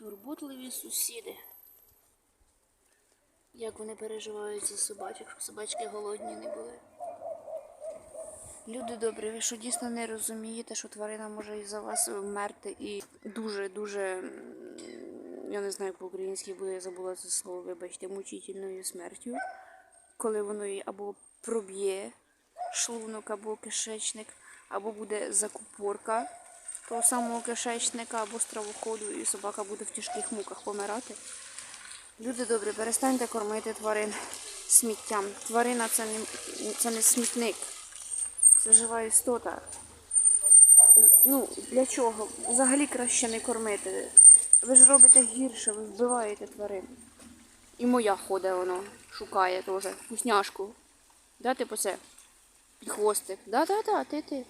Турботливі сусіди. Як вони переживають за собачок, щоб собачки голодні не були. Люди добрі, ви що дійсно не розумієте, що тварина може із-за вас вмерти і дуже-дуже, я не знаю по-українськи буде, я забула це слово, вибачте, мучительною смертю, коли воно її або проб'є шлунок або кишечник, або буде закупорка того самого кишечника або стравоходу, і собака буде в тяжких муках помирати. Люди добрі, перестаньте кормити тварин сміттям. Тварина це не, це не смітник. Це жива істота. Ну, для чого? Взагалі краще не кормити. Ви ж робите гірше, ви вбиваєте тварин. І моя ходить воно, шукає теж вкусняшку. Дати по це? Під хвостик. Да-да-да, ти ти.